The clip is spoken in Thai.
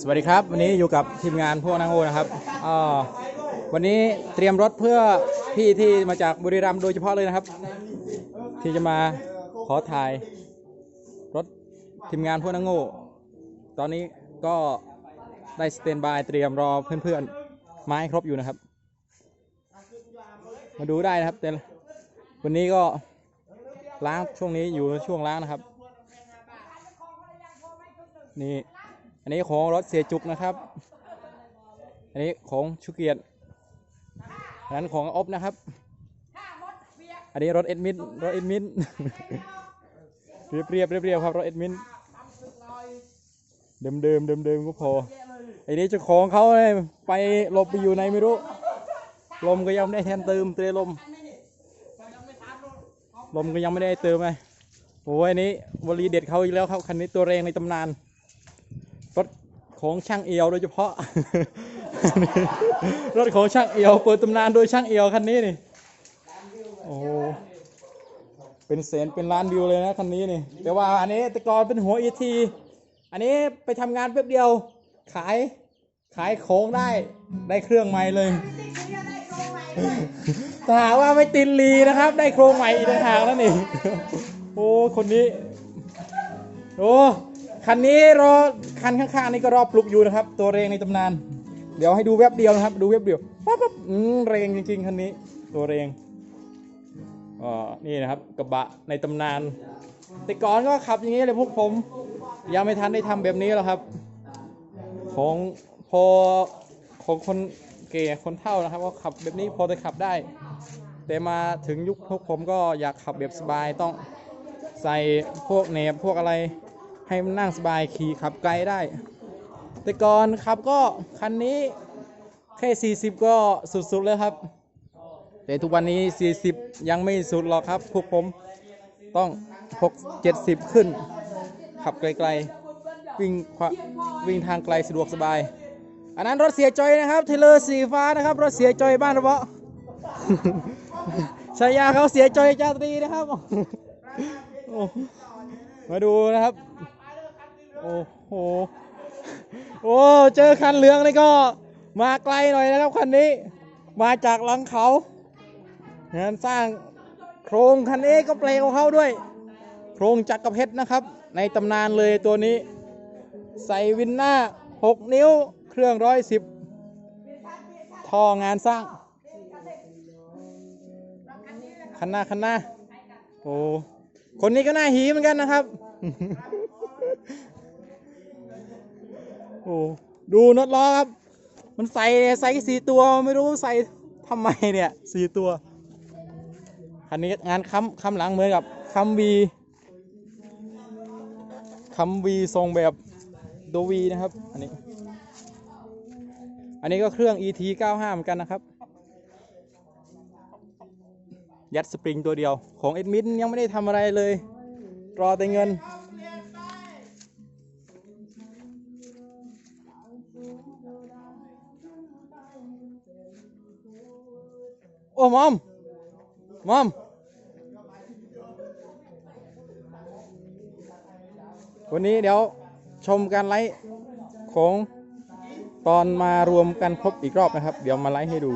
สวัสดีครับ วันนี้อยู่กับทีมงานพวกนางโอนะครับวันนี้เตรียมรถเพื่อพี่ที่มาจากบุรีรัมย์โดยเฉพาะเลยนะครับ ที่จะมาขอถ่ายรถทีมงานพวกนางโง่ตอนนี้ก็ได้สเตนบายเตรียมรอเพื่อนๆไมาให้ครบอยู่นะครับ มาดูได้นะครับแต่วันนี้ก็ล้างช่วงนี้อยู่ช่วงล้างนะครับ นี่ อันนี้ของรถเสียจุกนะครับ อันนี้ของชุเกียรติอันนั้นของอบนะครับ อันนี้รถเอ็ดมินรถเอ็ดมินเรียบเรียบเรียบเรียบครับรถเอ็ดมินเดิมเดิมเดิมเดิมก็พอไอ้นี้เจ้าของเขาเนี่ยไปหลบไปอยู่ไหนไม่รู้ ลมก็ยังไม่ได้แทนเติมเตรลม ลมก็ยังไม่ได้เติมไงโอ้ยอันนี้วลีเด็ดเขาอีกแล้วครับคันนี้ตัวแรงในตำนาน ของช่างเอียวโดยเฉพาะ รถของช่างเอียวเปิดตำนานโดยช่างเอียวคันนี้นี่โอ้เป็นแสนเป็นล้านวิวเลยนะคันนี้นี่แต่ว่าอันนี้แต่ก่อนเป็นหัวอีทีอันนี้ไปทำงานแป๊บเดียว ขายขายของได้ได้เครื่องใหม่เลยถ้าหากว่าไม่ตินลีนะครับ ได้โครงใหม่อีกต่างหากนั่นเองโอ้คนนี้โอ้คันนี้รอ คันข้างๆนี่ก็รอบปลุกอยู่นะครับ ตัวเรงในตำนาน เดี๋ยวให้ดูแวบเดียวนะครับ ดูแวบเดียวปั๊บปั๊บเรงจริงๆคันนี้ ตัวเรงอ๋อนี่นะครับกระบะในตำนาน แต่ก่อนก็ขับอย่างนี้เลยพวกผม ยังไม่ทันได้ทำแบบนี้หรอกครับ ของพอของคนเก่คนเท่านะครับว่าขับแบบนี้พอจะขับได้ แต่มาถึงยุคพวกผมก็อยากขับแบบสบายต้องใส่พวกเนบพวกอะไร ให้มันนั่งสบายขี่ขับไกลได้ แต่ก่อนขับก็คันนี้แค่ 40 ก็สุดๆเลยครับ แต่ทุกวันนี้ 40 ยังไม่สุดหรอกครับพวกผมต้อง6 70 ขึ้น ขับไกลๆ วิ่งวิ่งทางไกลสะดวกสบาย อันนั้นรถเสียจอยนะครับเทเลอร์สีฟ้านะครับรถเสียจอยบ้านราเปาะชายาเขาเสียจอยจาตรีนะครับ มาดูนะครับ โอ้โห โอ้ เจอคันเหลืองนี่ก็มาไกลหน่อยนะครับคันนี้ มาจากหลังเขางานสร้างโครงคันนี้ก็เปลงของเขาด้วย โครงจักรเพชรนะครับ ในตำนานเลยตัวนี้ ใส่วินหน้า 6 นิ้ว เครื่องร้อยสิบท่องานสร้างคันหน้าคันหน้าโอ้ คนนี้ก็น่าหีเหมือนกันนะครับ โอ้ดูน็อตล้อครับ มันใส่ใส่สี่ตัวไม่รู้ใส่ทำไมเนี่ยสี่ตัวคันนี้งานค้ำค้ำหลังเหมือนกับค้ำวีค้ำวีทรงแบบโดวีนะครับ อันนี้ อันนี้ก็เครื่อง ET 95เหมือนกันนะครับ ยัดสปริงตัวเดียวของเอ็ดมินยังไม่ได้ทำอะไรเลย รอแต่เงิน โอ้มอมมอมวันนี้เดี๋ยวชมการไลฟ์ของตอนมารวมกันครบอีกรอบนะครับ เดี๋ยวมาไลฟ์ให้ดู